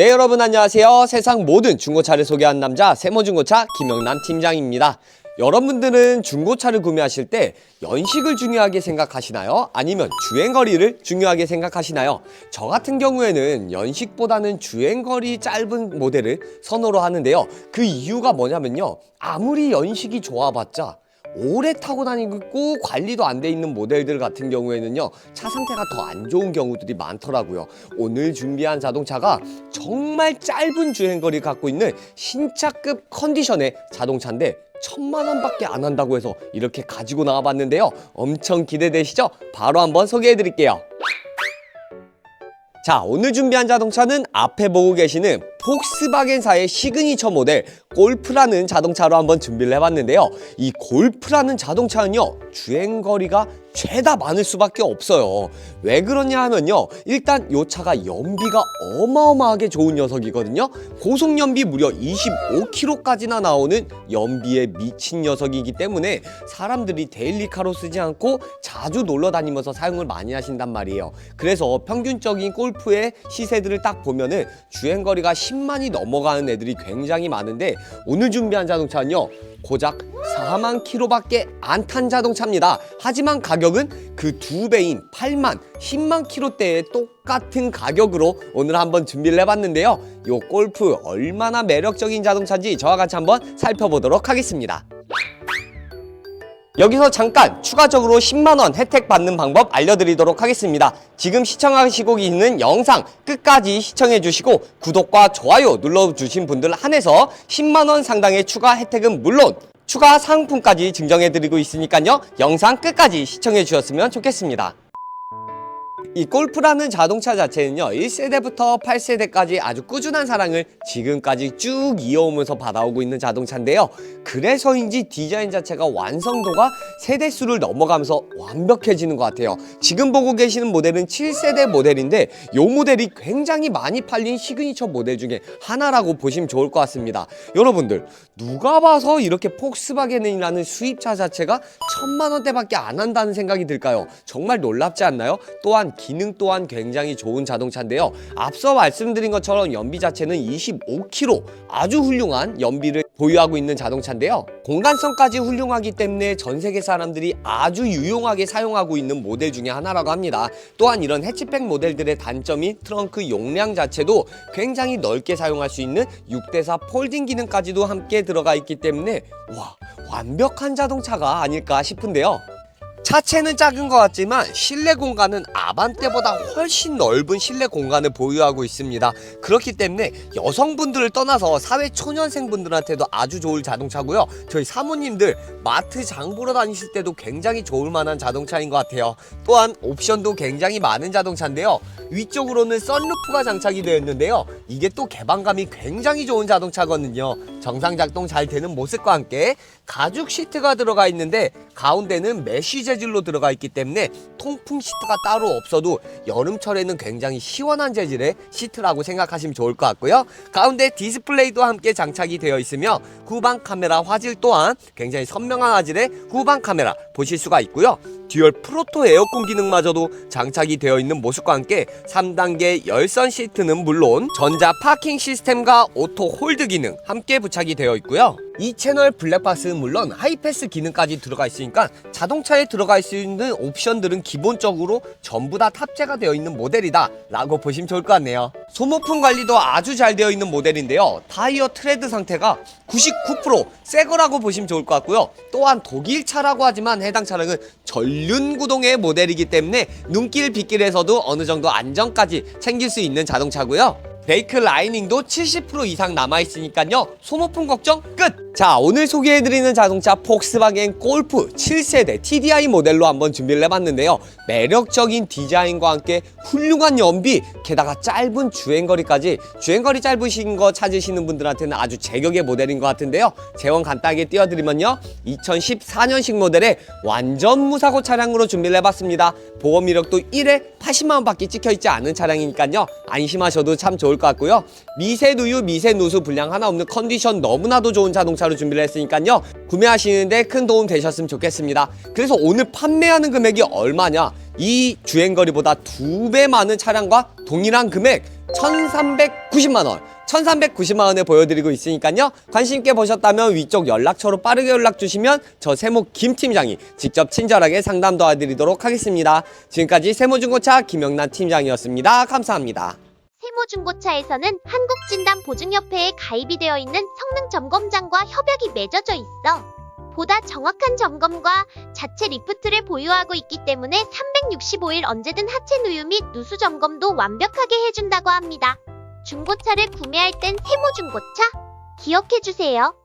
네 여러분 안녕하세요 세상 모든 중고차를 소개한 남자 세모중고차 김영남 팀장입니다 여러분들은 중고차를 구매하실 때 연식을 중요하게 생각하시나요? 아니면 주행거리를 중요하게 생각하시나요? 저 같은 경우에는 연식보다는 주행거리 짧은 모델을 선호로 하는데요 그 이유가 뭐냐면요 아무리 연식이 좋아봤자 오래 타고 다니고 관리도 안 돼 있는 모델들 같은 경우에는요 차 상태가 더 안 좋은 경우들이 많더라고요. 오늘 준비한 자동차가 정말 짧은 주행거리를 갖고 있는 신차급 컨디션의 자동차인데 천만 원밖에 안 한다고 해서 이렇게 가지고 나와봤는데요. 엄청 기대되시죠? 바로 한번 소개해 드릴게요. 자 오늘 준비한 자동차는 앞에 보고 계시는 폭스바겐사의 시그니처 모델 골프라는 자동차로 한번 준비를 해봤는데요. 이 골프라는 자동차는요 주행거리가 죄다 많을 수밖에 없어요. 왜 그러냐 하면요 일단 이 차가 연비가 어마어마하게 좋은 녀석이거든요. 고속연비 무려 25km까지나 나오는 연비에 미친 녀석이기 때문에 사람들이 데일리카로 쓰지 않고 자주 놀러 다니면서 사용을 많이 하신단 말이에요. 그래서 평균적인 골프의 시세들을 딱 보면은 주행거리가 10 만이 넘어가는 애들이 굉장히 많은데 오늘 준비한 자동차는요 고작 4만 킬로밖에 안 탄 자동차입니다. 하지만 가격은 그 두 배인 8만, 10만 킬로대의 똑같은 가격으로 오늘 한번 준비를 해봤는데요. 요 골프 얼마나 매력적인 자동차인지 저와 같이 한번 살펴보도록 하겠습니다. 여기서 잠깐 추가적으로 10만원 혜택 받는 방법 알려드리도록 하겠습니다. 지금 시청하시고 있는 영상 끝까지 시청해 주시고 구독과 좋아요 눌러주신 분들 한해서 10만원 상당의 추가 혜택은 물론 추가 상품까지 증정해 드리고 있으니까요. 영상 끝까지 시청해 주셨으면 좋겠습니다. 이 골프라는 자동차 자체는요 1세대부터 8세대까지 아주 꾸준한 사랑을 지금까지 쭉 이어오면서 받아오고 있는 자동차인데요. 그래서인지 디자인 자체가 완성도가 세대수를 넘어가면서 완벽해지는 것 같아요. 지금 보고 계시는 모델은 7세대 모델인데 이 모델이 굉장히 많이 팔린 시그니처 모델 중에 하나라고 보시면 좋을 것 같습니다. 여러분들 누가 봐서 이렇게 폭스바겐이라는 수입차 자체가 천만 원대밖에 안 한다는 생각이 들까요? 정말 놀랍지 않나요? 또한 기능 또한 굉장히 좋은 자동차인데요. 앞서 말씀드린 것처럼 연비 자체는 25km 아주 훌륭한 연비를 보유하고 있는 자동차인데요. 공간성까지 훌륭하기 때문에 전 세계 사람들이 아주 유용하게 사용하고 있는 모델 중에 하나라고 합니다. 또한 이런 해치백 모델들의 단점인 트렁크 용량 자체도 굉장히 넓게 사용할 수 있는 6대4 폴딩 기능까지도 함께 들어가 있기 때문에 와 완벽한 자동차가 아닐까 싶은데요. 차체는 작은 것 같지만 실내 공간은 아반떼보다 훨씬 넓은 실내 공간을 보유하고 있습니다. 그렇기 때문에 여성분들을 떠나서 사회 초년생분들한테도 아주 좋을 자동차고요. 저희 사모님들 마트 장 보러 다니실 때도 굉장히 좋을 만한 자동차인 것 같아요. 또한 옵션도 굉장히 많은 자동차인데요. 위쪽으로는 썬루프가 장착이 되어 있는데요. 이게 또 개방감이 굉장히 좋은 자동차거든요. 정상 작동 잘 되는 모습과 함께 가죽 시트가 들어가 있는데 가운데는 메쉬 재질로 들어가 있기 때문에 통풍 시트가 따로 없어도 여름철에는 굉장히 시원한 재질의 시트라고 생각하시면 좋을 것 같고요. 가운데 디스플레이도 함께 장착이 되어 있으며 후방 카메라 화질 또한 굉장히 선명한 화질의 후방 카메라 보실 수가 있고요. 듀얼 프로토 에어컨 기능마저도 장착이 되어 있는 모습과 함께 3단계 열선 시트는 물론 전자 파킹 시스템과 오토 홀드 기능 함께 부착이 되어 있고요. 이 채널 블랙박스는 물론 하이패스 기능까지 들어가 있으니까 자동차에 들어갈 수 있는 옵션들은 기본적으로 전부 다 탑재가 되어 있는 모델이다 라고 보시면 좋을 것 같네요. 소모품 관리도 아주 잘 되어 있는 모델인데요. 타이어 트레드 상태가 99%새 거라고 보시면 좋을 것 같고요. 또한 독일차라고 하지만 해당 차량은 전륜 구동의 모델이기 때문에 눈길 빗길에서도 어느 정도 안정까지 챙길 수 있는 자동차고요 브레이크 라이닝도 70% 이상 남아있으니까요 소모품 걱정 끝! 자 오늘 소개해드리는 자동차 폭스바겐 골프 7세대 TDI 모델로 한번 준비를 해봤는데요. 매력적인 디자인과 함께 훌륭한 연비 게다가 짧은 주행거리까지 주행거리 짧으신 거 찾으시는 분들한테는 아주 제격의 모델인 것 같은데요. 재원 간단하게 띄워드리면요. 2014년식 모델의 완전 무사고 차량으로 준비를 해봤습니다. 보험 이력도 1회 80만원 밖에 찍혀있지 않은 차량이니까요. 안심하셔도 참 좋을 것 같고요. 미세 누유 미세 누수 불량 하나 없는 컨디션 너무나도 좋은 자동차 로 준비를 했으니까요. 구매하시는데 큰 도움 되셨으면 좋겠습니다. 그래서 오늘 판매하는 금액이 얼마냐? 이 주행거리보다 두 배 많은 차량과 동일한 금액 1390만 원. 1390만 원에 보여드리고 있으니까요. 관심 있게 보셨다면 위쪽 연락처로 빠르게 연락 주시면 저 세모 김 팀장이 직접 친절하게 상담 도와드리도록 하겠습니다. 지금까지 세모중고차 김영란 팀장이었습니다. 감사합니다 세모중고차에서는 한국진단보증협회에 가입이 되어 있는 성능점검장과 협약이 맺어져 있어. 보다 정확한 점검과 자체 리프트를 보유하고 있기 때문에 365일 언제든 하체 누유 및 누수 점검도 완벽하게 해준다고 합니다. 중고차를 구매할 땐 세모중고차 기억해주세요.